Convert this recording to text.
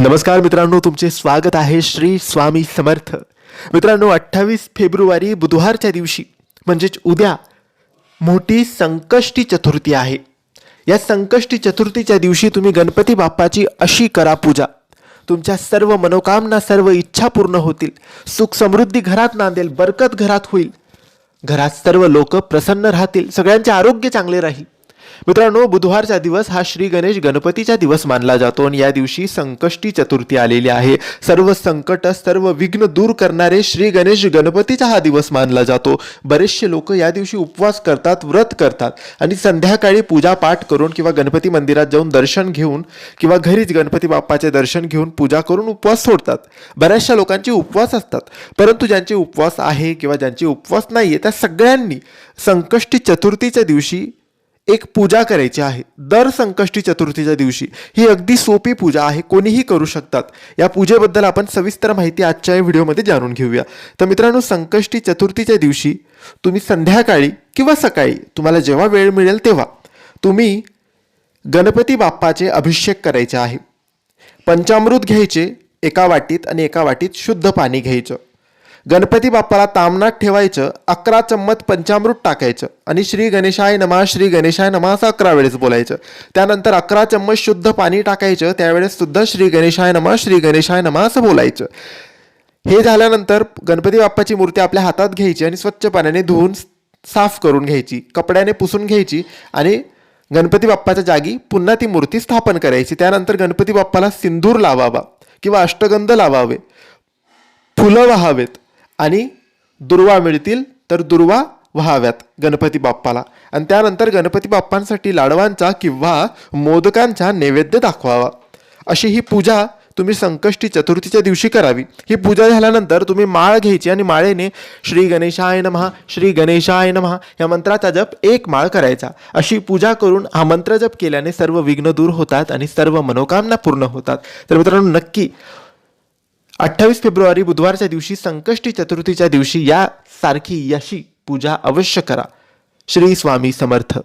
नमस्कार मित्रांनो तुमचे स्वागत आहे श्री स्वामी समर्थ. मित्रांनो अठ्ठावीस फेब्रुवारी बुधवारच्या दिवशी म्हणजेच उद्या मोठी संकष्टी चतुर्थी आहे. या संकष्टी चतुर्थीच्या दिवशी तुम्ही गणपती बाप्पाची अशी करा पूजा. तुमच्या सर्व मनोकामना सर्व इच्छा पूर्ण होतील. सुख समृद्धी घरात नांदेल बरकत घरात होईल. घरात सर्व लोक प्रसन्न राहतील. सगळ्यांचे आरोग्य चांगले राहील. मित्रांनो बुधवारचा दिवस हा श्री गणेश गणपतीचा दिवस मानला जातो आणि या दिवशी संकष्टी चतुर्थी आलेली आहे. सर्व संकट सर्व विघ्न दूर करणारे श्री गणेश गणपतीचा हा दिवस मानला जातो. बरेचसे लोक या दिवशी उपवास करतात व्रत करतात आणि संध्याकाळी पूजा पाठ करून किंवा गणपती मंदिरात जाऊन दर्शन घेऊन किंवा घरीच गणपती बाप्पाचे दर्शन घेऊन पूजा करून उपवास सोडतात. बऱ्याचशा लोकांचे उपवास असतात परंतु ज्यांचे उपवास आहे किंवा ज्यांचे उपवास नाही आहे त्या सगळ्यांनी संकष्टी चतुर्थीच्या दिवशी एक पूजा करायची आहे. दर संकष्टी चतुर्थीच्या दिवशी ही अगदी सोपी पूजा आहे. कोणीही करू शकतात. या पूजेबद्दल आपण सविस्तर माहिती आजच्या या व्हिडिओमध्ये जाणून घेऊया. तर मित्रांनो संकष्टी चतुर्थीच्या दिवशी तुम्ही संध्याकाळी किंवा सकाळी तुम्हाला जेव्हा वेळ मिळेल तेव्हा तुम्ही गणपती बाप्पाचे अभिषेक करायचे आहे. पंचामृत घ्यायचे एका वाटीत आणि एका वाटीत शुद्ध पाणी घ्यायचं. गणपती बाप्पाला तामनात ठेवायचं अकरा चम्मच पंचामृत टाकायचं आणि श्री गणेशाय नमा श्री गणेशाय नमा असं अकरा वेळेस बोलायचं. त्यानंतर अकरा चम्मच शुद्ध पाणी टाकायचं त्यावेळेस सुद्धा श्री गणेशाय नमा श्री गणेशाय नमा असं बोलायचं. हे झाल्यानंतर गणपती बाप्पाची मूर्ती आपल्या हातात घ्यायची आणि स्वच्छ पाण्याने धुवून साफ करून घ्यायची कपड्याने पुसून घ्यायची आणि गणपती बाप्पाच्या जागी पुन्हा ती मूर्ती स्थापन करायची. त्यानंतर गणपती बाप्पाला सिंदूर लावावा किंवा अष्टगंध लावावे फुलं वाहावेत. आणि दुर्वा मिळतील तर दुर्वा व्हाव्यात गणपती बाप्पाला. आणि त्यानंतर गणपती बाप्पांसाठी लाडवांचा किंवा मोदकांचा नैवेद्य दाखवावा. अशी ही पूजा तुम्ही संकष्टी चतुर्थीच्या दिवशी करावी. ही पूजा झाल्यानंतर तुम्ही माळ घ्यायची आणि माळेने श्री गणेशाय नमहा श्री गणेशाय नमहा या मंत्राचा जप एक माळ करायचा. अशी पूजा करून हा मंत्र जप केल्याने सर्व विघ्न दूर होतात आणि सर्व मनोकामना पूर्ण होतात. तर मित्रांनो नक्की अठ्ठावीस फेब्रुवारी बुधवारच्या दिवशी संकष्टी चतुर्थीच्या दिवशी या सारखी यशी पूजा अवश्य करा. श्री स्वामी समर्थ.